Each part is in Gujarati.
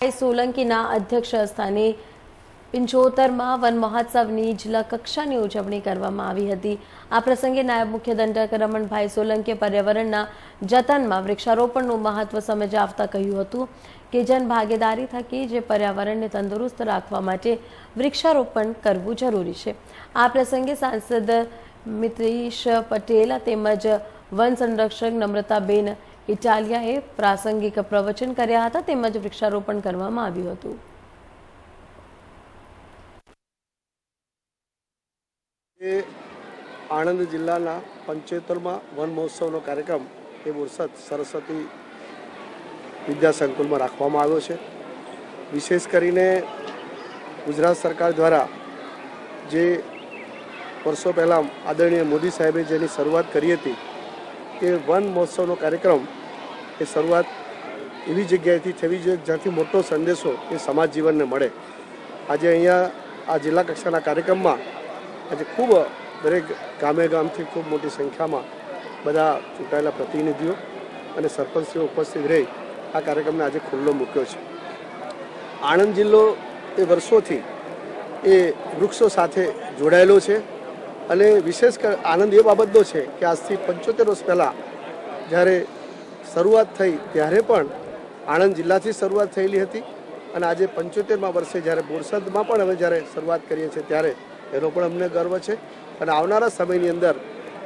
સોલંકીના અધ્યક્ષ સ્થાને પિંચોતરમાં વન મહોત્સવની જિલ્લા કક્ષાની ઉજવણી કરવામાં આવી હતી. આ પ્રસંગે નાયબ મુખ્ય દંડક રમણભાઈ સોલંકીએ પર્યાવરણના જતનમાં વૃક્ષારોપણનું મહત્વ સમજાવતા કહ્યું હતું કે જન ભાગીદારી થકી જે પર્યાવરણને તંદુરસ્ત રાખવા માટે વૃક્ષારોપણ કરવું જરૂરી છે. આ પ્રસંગે સાંસદ મિત્રીશ પટેલ તેમજ વન સંરક્ષક નમ્રતાબેન ઇટાલિયાએ પ્રાસંગિક પ્રવચન કર્યા હતા, તેમજ વૃક્ષારોપણ કરવામાં આવ્યું હતું. આણંદ જિલ્લાના પંચોતેરમાં વન મહોત્સવનો કાર્યક્રમ એ બોરસદ સરસ્વતી વિદ્યા સંકુલમાં રાખવામાં આવ્યો છે. વિશેષ કરીને ગુજરાત સરકાર દ્વારા જે વર્ષો પહેલાં આદરણીય મોદી સાહેબે જેની શરૂઆત કરી હતી તે વન મહોત્સવનો કાર્યક્રમ એ શરૂઆત એવી જગ્યાએથી થવી જોઈએ જ્યાંથી મોટો સંદેશો એ સમાજ જીવનને મળે. આજે અહીંયા આ જિલ્લા કક્ષાના કાર્યક્રમમાં આજે ખૂબ દરેક ગામે ગામથી ખૂબ મોટી સંખ્યામાં બધા ચૂંટાયેલા પ્રતિનિધિઓ અને સરપંચશ્રીઓ ઉપસ્થિત રહી આ કાર્યક્રમને આજે ખુલ્લો મૂક્યો છે. આણંદ જિલ્લો એ વર્ષોથી એ વૃક્ષો સાથે જોડાયેલો છે અને વિશેષ આનંદ એ બાબતનો છે કે આજથી પંચોતેર વર્ષ પહેલાં જ્યારે શરૂઆત થઈ ત્યારે પણ આણંદ જિલ્લાથી શરૂઆત થયેલી હતી અને આજે પંચોતેરમાં વર્ષે જ્યારે બોરસદમાં પણ હવે જ્યારે શરૂઆત કરીએ છીએ ત્યારે એનો પણ અમને ગર્વ છે. અને આવનારા સમયની અંદર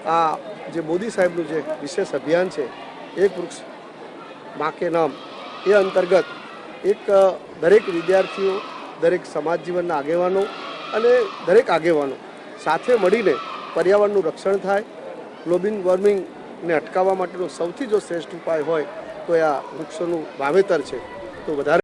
આ જે મોદી સાહેબનું જે વિશેષ અભિયાન છે, એક વૃક્ષ માકે નામ, એ અંતર્ગત એક દરેક વિદ્યાર્થીઓ, દરેક સમાજ જીવનના આગેવાનો અને દરેક આગેવાનો સાથે મળીને પર્યાવરણનું રક્ષણ થાય ગ્લોબલ વોર્મિંગને અટકાવવા માટેનો સૌથી જો શ્રેષ્ઠ ઉપાય હોય તો આ વૃક્ષોનું વાવેતર છે. તો વધારે